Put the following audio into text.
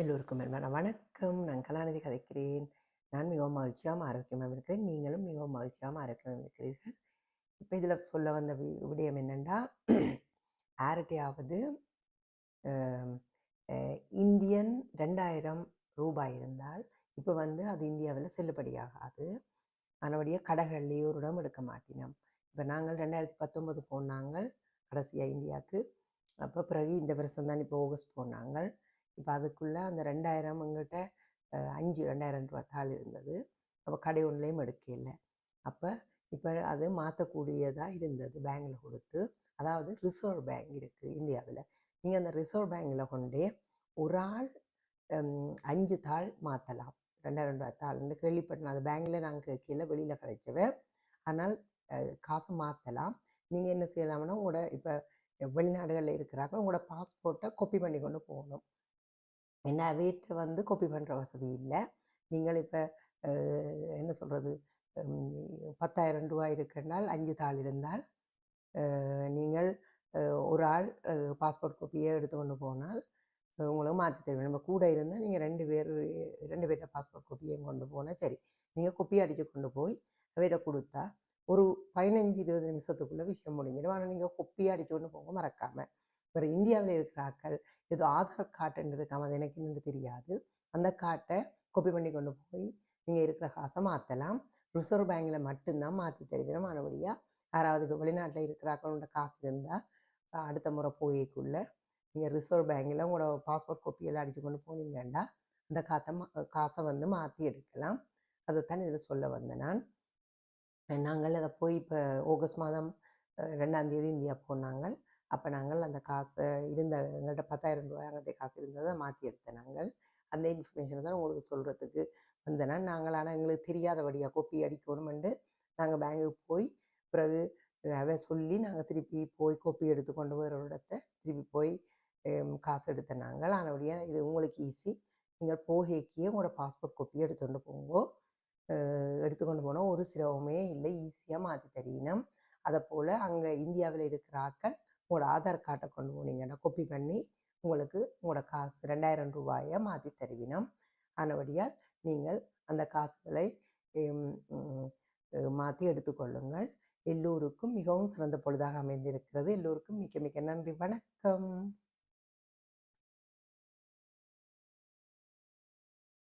எல்லோருக்கும் அன்பான வணக்கம். நான் கலாநிதி கதைக்கிறேன். நான் மிகவும் மகிழ்ச்சியாகவும் ஆரோக்கியமாக இருக்கிறேன். நீங்களும் மிகவும் மகிழ்ச்சியாகவும் ஆரோக்கியமாக இருக்கிறீர்கள். இப்போ இதில் சொல்ல வந்த வி- விடயம் என்னென்னா யார்கிட்டையாவது இந்தியன் ரெண்டாயிரம் ரூபாய் இருந்தால் இப்போ வந்து அது இந்தியாவில் செல்லுபடியாகாது. அதனுடைய கடைகள்லேயே ஒரு இடம் எடுக்க மாட்டினோம். இப்போ நாங்கள் ரெண்டாயிரத்தி பத்தொன்பது போனாங்க கடைசியாக இந்தியாவுக்கு அப்போ பிறகு இந்த வருஷம் தான் இப்போ ஆகஸ்ட் போனாங்க இப்போ அதுக்குள்ளே அந்த ரெண்டாயிரம் எங்கிட்ட அஞ்சு ரெண்டாயிரம் ரூபா தாள் இருந்தது. அப்போ கடை ஒன்றுலேயும் எடுக்கல அப்போ இப்போ அது மாற்றக்கூடியதாக இருந்தது பேங்கில் கொடுத்து. அதாவது ரிசர்வ் பேங்க் இருக்குது இந்தியாவில். நீங்கள் அந்த ரிசர்வ் பேங்கில் கொண்டே ஒரு ஆள் அஞ்சு தாள் மாற்றலாம் ரெண்டாயிரம் ரூபா தாள்னு கேள்விப்பட்டேன் அது பேங்கில் நாங்கள் கேட்கல வெளியில் கதைச்சவ. ஆனால் காசு மாற்றலாம் நீங்கள் என்ன செய்யலாம்னா உங்களோட இப்போ வெளிநாடுகளில் இருக்கிறாங்க உங்களோட பாஸ்போர்ட்டை கொப்பி பண்ணி கொண்டு போகணும். என்ன வீட்டை வந்து கோப்பி பண்ணுற வசதி இல்லை. நீங்கள் இப்போ என்ன சொல்கிறது பத்தாயிரம் ரூபாய் இருக்குன்னால் அஞ்சு தாள் இருந்தால் நீங்கள் ஒரு ஆள் பாஸ்போர்ட் காப்பியை எடுத்து கொண்டு போனால் உங்களுக்கு மாற்றி தருவேன். நம்ம கூட இருந்தால் நீங்கள் ரெண்டு பேர் ரெண்டு பேர்ட்ட பாஸ்போர்ட் காப்பியையும் கொண்டு போனால் சரி. நீங்கள் கொப்பி அடித்து கொண்டு போய் அவர்கிட்ட கொடுத்தா ஒரு பதினஞ்சு இருபது நிமிஷத்துக்குள்ளே விஷயம் முடிஞ்சிடும். ஆனால் நீங்கள் கொப்பி அடித்து கொண்டு போங்க மறக்காமல் வேறு இந்தியாவில் இருக்கிற ஆட்கள் ஏதோ ஆதார் கார்டுன்னு இருக்காம அது எனக்கு என்னன்னு தெரியாது. அந்த கார்ட்டை கோப்பி பண்ணி கொண்டு போய் நீங்கள் இருக்கிற காசை மாற்றலாம் ரிசர்வ் பேங்கில் மட்டும்தான் மாற்றி தருவிடும் மறுபடியாக யாராவது இப்போ வெளிநாட்டில் இருக்கிறாக்களோட காசு இருந்தால் அடுத்த முறை போய்க்குள்ள நீங்கள் ரிசர்வ் பேங்கில் உங்களோட பாஸ்போர்ட் கோப்பியெல்லாம் அடித்து கொண்டு போனீங்கன்னா அந்த காத்தை மா காசை வந்து மாற்றி எடுக்கலாம். அதைத்தான் இதில் சொல்ல வந்தேன் நான். நாங்கள் அதை போய் இப்போ ஆகஸ்ட் மாதம் ரெண்டாம் தேதி இந்தியா போனாங்க. அப்போ நாங்கள் அந்த காசை இருந்த எங்கள்கிட்ட பத்தாயிரம் ரூபாய் அங்கே காசு இருந்ததை மாற்றி எடுத்தேன் நாங்கள். அந்த இன்ஃபர்மேஷனை தான் உங்களுக்கு சொல்கிறதுக்கு வந்தேன்னா நாங்கள் ஆனால் எங்களுக்கு தெரியாதபடியாக கொப்பி அடிக்கணுமெண்டு நாங்கள் பேங்குக்கு போய் பிறகு அவ சொல்லி நாங்கள் திருப்பி போய் கொப்பி எடுத்து கொண்டு போகிற இடத்த திருப்பி போய் காசு எடுத்த நாங்கள். ஆனபடியாக இது உங்களுக்கு ஈஸி நீங்கள் போகேக்கியே உங்களோட பாஸ்போர்ட் கொப்பி எடுத்துகிட்டு போங்கோ. எடுத்துக்கொண்டு போனால் ஒரு சிரமமே இல்லை. ஈஸியாக மாற்றி தரீனம். அதை போல் அங்கே இந்தியாவில் இருக்கிற ஆட்கள் உங்களோட ஆதார் கார்டை கொண்டு போனீங்கன்னா கொப்பி பண்ணி உங்களுக்கு உங்களோட காசு ரெண்டாயிரம் ரூபாயை மாற்றி தருவினோம். ஆனபடியால் நீங்கள் அந்த காசுகளை மாற்றி எடுத்துக்கொள்ளுங்கள். எல்லோருக்கும் மிகவும் சிறந்த பொழுதாக அமைந்திருக்கிறது. எல்லோருக்கும் மிக்க மிக்க நன்றி. வணக்கம்.